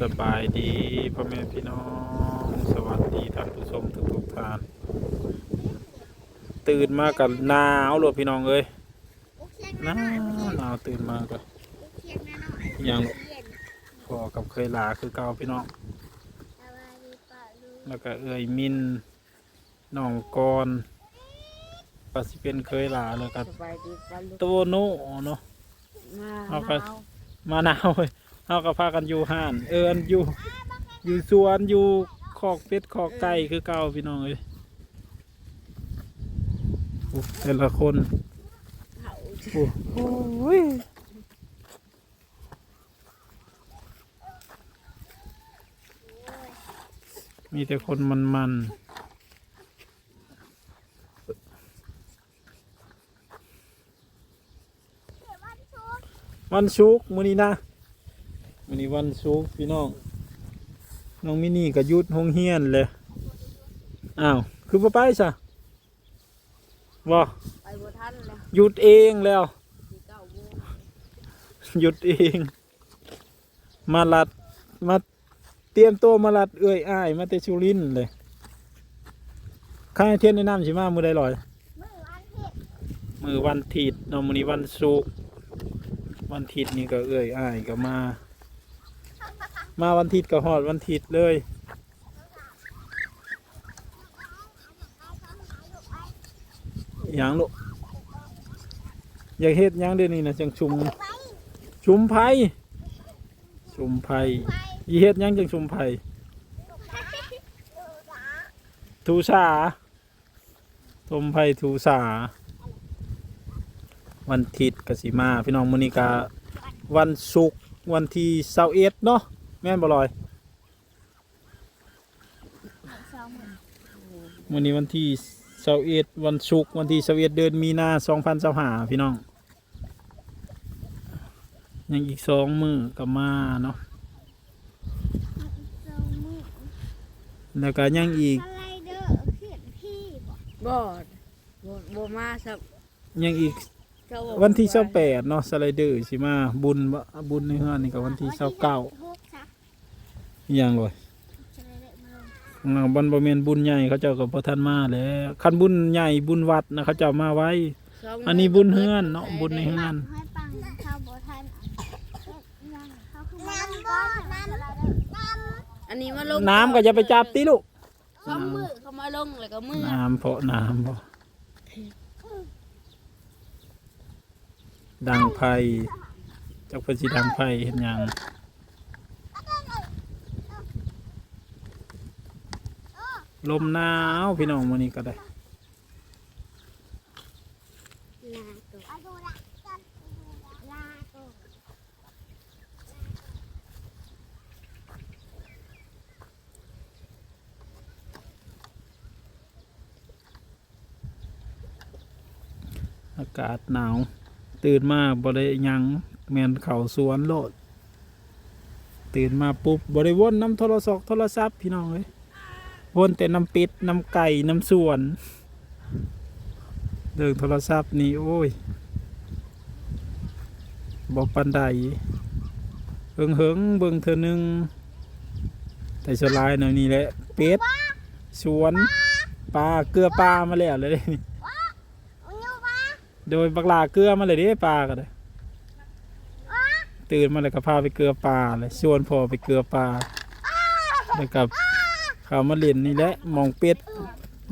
สบายดีพ่อแม่พี่น้อง สวัสดีท่านผู้ชมทุกทุกๆท่าน ตื่นมากับหนาวโลดพี่น้องเอ้ยหนาวหนาวตื่นมากับยังพอกับเคยลาคือเก่าพี่น้อง แล้วก็เอ้ยมินน้องกรก็สิเป็นเคยลาแล้วก็สบายดีวันลูกโตโน่เนาะ มาเอาไปหนาวมานาวเว้ยเอาก็พากันอยู่ห้าน เอออันอยู่ อยู่สวนอยู่คอกเป็ดคอกไก่คือเก่าพี่น้องเอ้ยโอ้แต่ละคนเผาโอ้โอ้ยมีแต่คนมันมันๆ วันชุกร์มื้อนี้นะมื้อนี้วันชุกร์พี่น้อง น้องมินี่ก็หยุดห้องเฮียนเลยอ้าวคือบ่ไปซะบ่ไปบ่ทันแล้วหยุดเองแล้วสิเก้าโมงหยุดเอง มาลัดมาเตรียมตัวมาลัดเอื้อยอ้ายมาเตชูรินทร์เลยข้างเทียนในน้ำสิมามือได้ลอย มือวันถิดเนาะมือนี้วันศุกร์ วันถิดนี่ก็เอื้อยอ้ายก็มา มาวันถิดก็หอดวันถิดเลย อย่างลูกอยากเฮ็ดยังเดี๋ยวนี้นะจังชุม ชุมไผ่ชุมไผ่ยีเฮ็ดยังจังชุมไผ่ทูสาชุมไผ่ทูสา วันอาทิตย์กสิมาพี่น้องมื้อนี้กาวันศุกร์วันที่21เนาะแม่นบ่ลอยมื้อนี้วันที่21วันศุกร์วันที่21เดือนมีนา2025พี่น้องยังอีกสองมือก็มาเนาะแล้วก็ยังอีกสไลเดอร์ขึ้นพี่บอกบ่บ่บ่มาสับยังอีกเจ้าบอก วันที่เช้าแปดเนาะสไลเดอร์สิมาบุญบ่บุญในเฮือนนี่ก็วันที่เช้าเก้าทุกซักอย่างเลยสไลเดอร์มาลงของเราบันบ่แม่นบุญใหญ่เขาเจ้าก็บ่ทันมาแล้วคันบุญใหญ่บุญวัดนะเขาเจ้ามาไว้สงอันนี้บุญเฮือนเนาะบุญในเฮือนให้ปังเข้าโบทันยังเข้าขึ้นมาน้ำบ่น้ำน้ำอันนี้มาลงน้ำก็จะไปจับติลูก สองมือเขามาลงแล้วก็มือ น้ำเพาะน้ำบ่ ดังไพ่จักเพิ่นสิดังไพ่เฮ็ดหยังลมหนาวพี่น้องมื้อนี้ก็ได้อากาศหนาว ตื่นมาบ่ได้ยังแมนเข้าสวนโลด ตื่นมาปุ๊บบ่ได้วนน้ำโทรศัพท์โทรศัพท์พี่น้องเอ้ยวนแต่น้ำป็ดน้ำไก่น้ำสวนเรื่องโทรศัพท์นี่โอ้ยบ่ปานใดเฮิงเฮิงเบิงเธอหนึ่งแต่สลายหน่ยนี่แหละเป็ดสวนปลาเกลือปลามาแล้วเลยอุ้ยวะ โดยบักลาเกลือมาเลยเด้ปลาก็ได้ตื่นมาเลยก็พาไปเกลือปลาเลยชวนพ่อไปเกลือปลาแล้วกับเขามาเล่นนี่แหละหมองเป็ด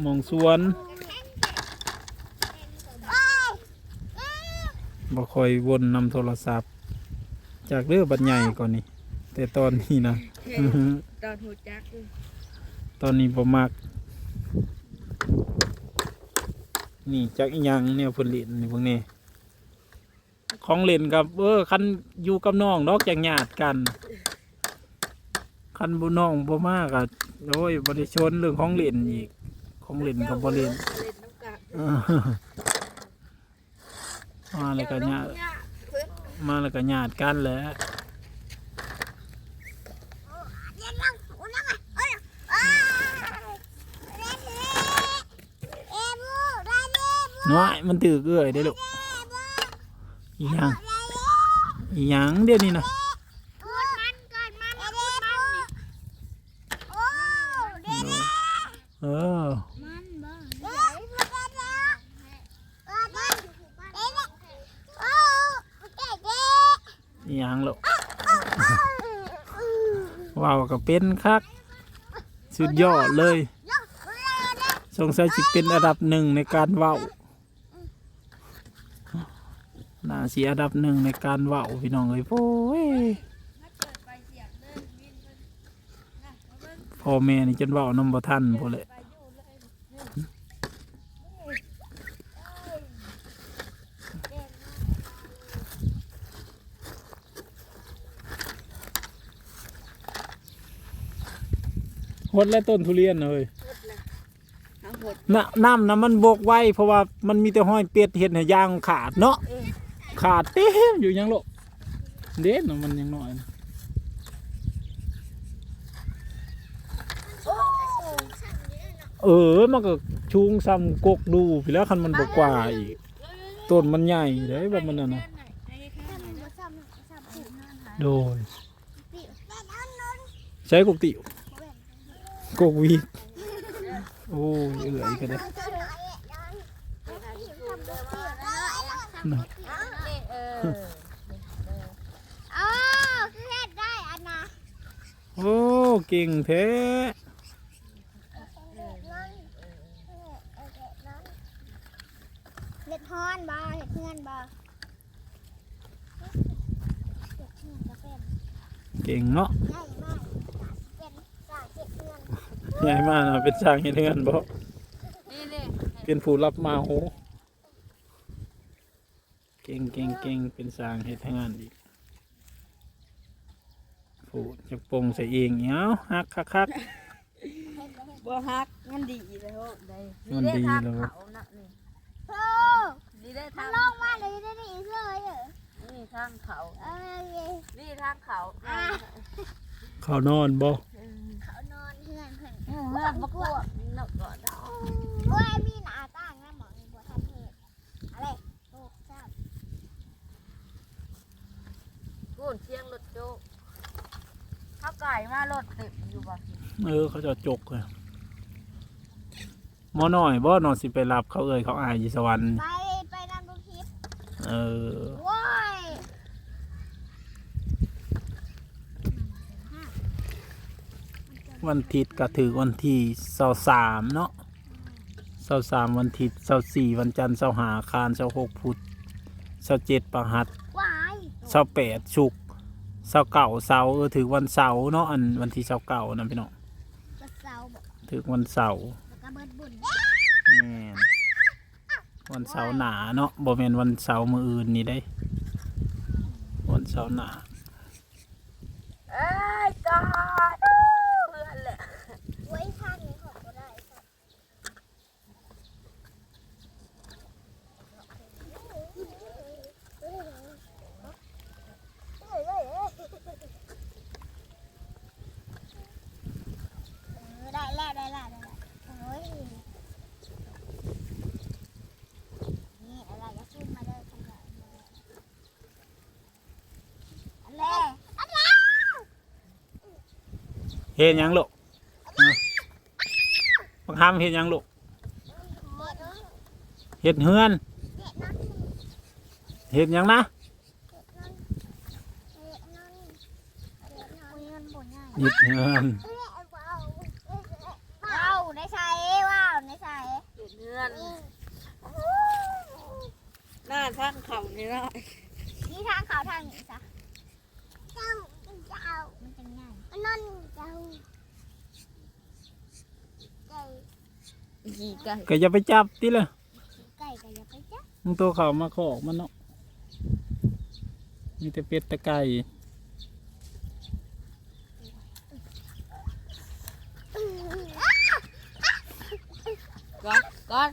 หมองสวนบ่คอยวนนำโทรศัพท์ จากเรื่องบัดใหญ่ก่อนนี่แต่ตอนนี้นะอื้อหือตอนหูจักเลยตอนนี้บ่มัก นี่จักอีหยังเนี่ยเพิ่นเล่นนี่พวกนี้ของเล่นกับเออคันอยู่กับน้องดอกจังญาติกัน คันบ่น้องบ่มากอะโอ้ยบ่ได้ชนเรื่องของเล่นอีก ของเล่นก็บ่เล่นเล่นน้ำกะเออมาแล้วก็ญาติมาแล้วก็ญาติกันแหละ เย็นลังอุ้ยลังเอ้ยเอ้ยเล่นเล่เอบูได้เล่บู น้อยมันตื่นเกื่อยได้ลูกยังยังเดี๋ยวนี้นะเยังลูกว้าวก็เป็นคักสุดยอดเลยสงสัยจะเป็นอันดับหนึ่งในการว่าว น่าสีอันดับหนึ่งในการเว้าพี่น้องเลยโอ้ยถ้าเกิดไปเสียบเดินวินมันนะเอาเบิ่งพ่อแม่นี่จนเว้านำบ่ทันพุ่นแหละไปอยู่เลยหดและต้นทุเรียนน่ะเฮ้ยทั้งหมดน้ำน้ำนะมันบกไว้เพราะว่ามันมีแต่ห้อยเป็ดเห็ดให้ยางขาดเนาะเออ ขาดเต็มอยู่ยังโลกเด็ดนมันยังน้อยนะเออมันก็ชูงซ้ำกกดูพี่แล้วคันมันบกกว่าอีกต้นมันใหญ่เลยแบบมันน่ะนะโดยปิดเด็ดเอานใช้กกติวกกวีโอ้ยเอื่อยก็ได้น่ะเออ อ๋อคือเฮ็ดได้อันน่ะโอ้เก่งแท้เฮ็ดฮ้อนบ่เฮ็ดเฮือนบ่เฮ็ดเฮือนก็เป็นเก่งเนาะใหญ่มากเป็นสร้างเฮ็ดเฮือน ใหญ่มากนะเป็นช่างเฮ็ดเฮือนบ่นี่นี่เป็นผู้รับเหมา เก่งเก่งเก่งเป็นสร้างเฮ็ดงานอีกผู้จะปลงใส่เองเอ้าฮักคักคัก บ่ฮักมันดีแล้วได้มันดีทางแล้ว เขาน่ะนี่โอ้นี่ได้มัทานงลงมาเลยได้ดีเลยเหรอนี่ทางเขา เอ้ยนี่ทางเขาอะเขานอนบ่ เขานอนเฮือนเพิ่นเมื่อประกวดนกก่อน โอ้ยมีหน้าต่างนะหมอนี่บ่ทันเฮ็ดอะไรโอ้ทราบ กูนเชียงรถโจ๊กข้าวไก่มารถติดอยู่บ่เออ เขาจะจกเลยหมอน้อยบ่นอนสิไปรับเขาเอ่ยเขาอายอยู่สวรรค์ไปไปนำดูคลิปเออโว้ยวันอาทิตย์ก็ถือวันที่เสาสามเนาะเสาสามวันอาทิตย์เสาสี่วันจันทร์เสาหาคารเสาหกพุธเสาเจ็ดประหัสวายเสาแปดฉุกร์ เสาเก่าเสาร์เออถือวันเสาร์เนาะอันวันที่เสาเก่านะพี่น้องกระเซาบอกถือวันเสาร์แล้วก็เบิดบุญแม่นวันเสาร์หนาเนาะบ่แม่นวันเสาร์มื้ออื่นนี่ได้ วันเสาร์หนา เอ้ยกอดเพื่อนแหละ ไว้ข้างนี้ขอก็ได้ค่ะเออได้แล้วได้แล้วได้แล้วโอ้ย นี่อะไรจะขึ้นมาเลยทำไมอะไรอะไรเฮ็ดหยังลูกบังคับเฮ็ดหยังลูกหมดแล้วเฮ็ดเฮือนเด็กนั่นเฮ็ดหยังนะเด็กนั่นเด็กนั่นเด็กนั่นเฮ็ดเฮือน ว้าวในใส่ว้าวในใส่ เดื อดเนื้อนหน้าทางเขานี่เนาะนี่ทางเขาทางนี้จ้ะเจ้าเจ้ามันจะง่ายนั่นเจ้าไก่ยีไก่ก็อย่าไปจับติเลยไก่ก็อย่าไปจ้ะมึงตัวเขามาขอกมันเนาะมีแต่เป็ดแต่ไก่กอด ก็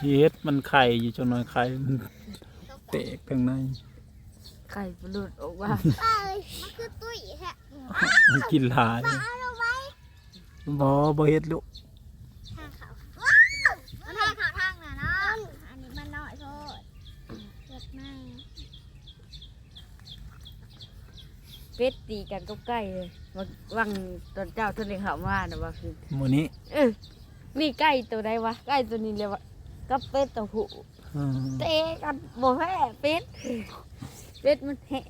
เฮ็ดมันไข่อยู่จนน้อยไข่มันเตะข้างในไข่ปลุดออกว่ามันคือตุ้ยแฮะมักินหลายบอบอเฮ็ดลูกเเป็ดตีกันก็ใกล้เลย ว่าวังตอนเจ้าทนเองเขามานะว่าคือหมื้อนี้เออนี่ไก่ตัวใดวะไก่ตัวนี้เลยวะกับเป็ดตัวผู้อืมเตะกันบ่แพ้เป็ดเป็ดมันแหะ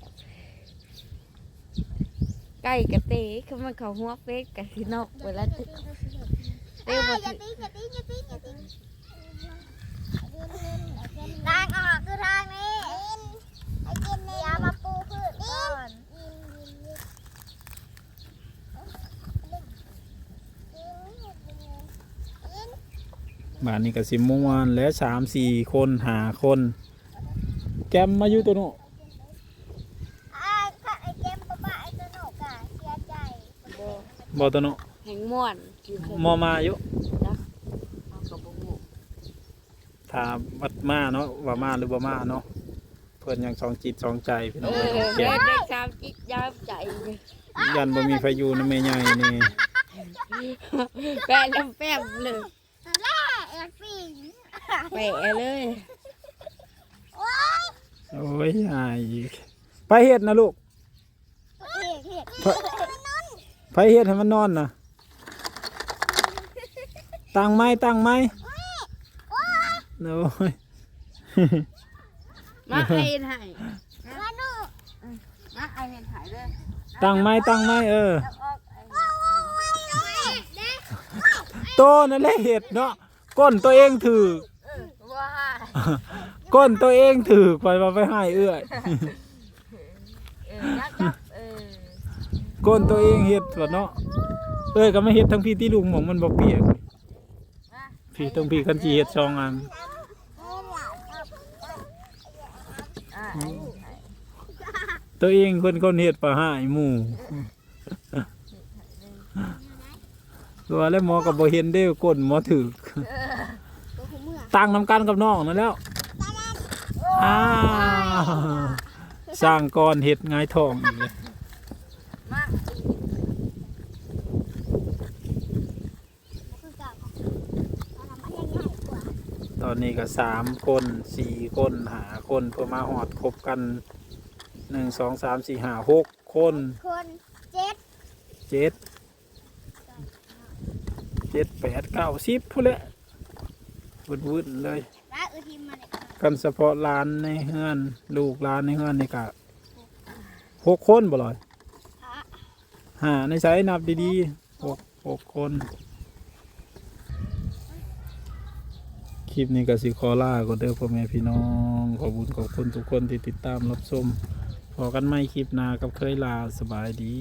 ไก่กับเตะคือมันเขาหัวเป็ดกับที่นอกเวลาเตะเตะบ่อย่าถึงตีอย่าตีอย่าตีอย่าตีทางออกคือทางนี้ไอ้กินนี่เอามาปูพืชก่อน บ้านนี้ก็สิม่วนและสามสี่คนหาคน แกมมาอยู่ตัวโน้ไอ้ถ้าไอ้เกมป้าไอ้สนุกอะเสียใจบ่บ่ตัวโน้แห่งม่วนคือเคยมอมาอยู่เอากับบ่ฮู้ถ้าวัดมาเนาะว่ามาหรือบ่มาเนาะเพิ่นยังสองจิตสองใจพี่น้เอองอเอ้ยเด็แกกมเด็กสามจิตยามใจเลยยันบ่มีไฟอยู่นำแม่ใหญ่นี่แปะน้ำแป้งเลยแม่เอ็กซี่ แปะเลยโอ้ยโอ้ยอายอีกไปเฮ็ดนะลูกเห็ดเห็ดไปเฮ็ดให้มันนอนน่ะตั้งไม้ตั้งไม้โอ้ยมาไอ้เฮ็ดให้มาดูมาไอ้เฮ็ดให้เลยตั้งไม้ตั้งไม้เออเอาออกไอ้เด็กโตนั่นแหละเห็ดเนาะก้นตัวเองถือ เออว่าก้นตัวเองถือไปมาไปให้เอื้อยเออยักยักเออก้นตัวเองเห็ดส่วนเนาะเอ้ยก็ไม่เห็ดทั้งพี่ที่ลุงหมองมันบ่เปียกมาพี่ต้องพี่คันจีเห็ดสองอันอ่าไอ้ไอ้ตัวเองคนคนเห็ดปลาให้หมู่ตัวแล้วหมอกับบ่เห็นเด้อก้นหมอถือ ตั้งนำกันกับน้องนั่นแล้วอ้าวสร้างก้อนเห็ดง่ายทองอีกเลยมาตอนนี้ก็สามคนสี่คนหาคนเพื่อมาหอดครบกันหนึ่งสองสามสี่ห้าหกคนคนเจ็ดเจ็ดเจ็ดแปดเก้าสิบพูดแหละ วุ่นวุ่นๆเลยร้านอุทิมมาเลยกันเฉพาะร้านในเฮือน ลูกร้านในเฮือนนี่กะหกคนบ่ลอยหาในใช้นับดีๆหกหกคน คลิปนี้ก็สิขอลาก็เด้อพ่อแม่พี่น้อง ขอบุญขอบคุณทุกคนที่ติดตามรับชมพอกันไม่คลิปหน้ากับเคยลาสบายดี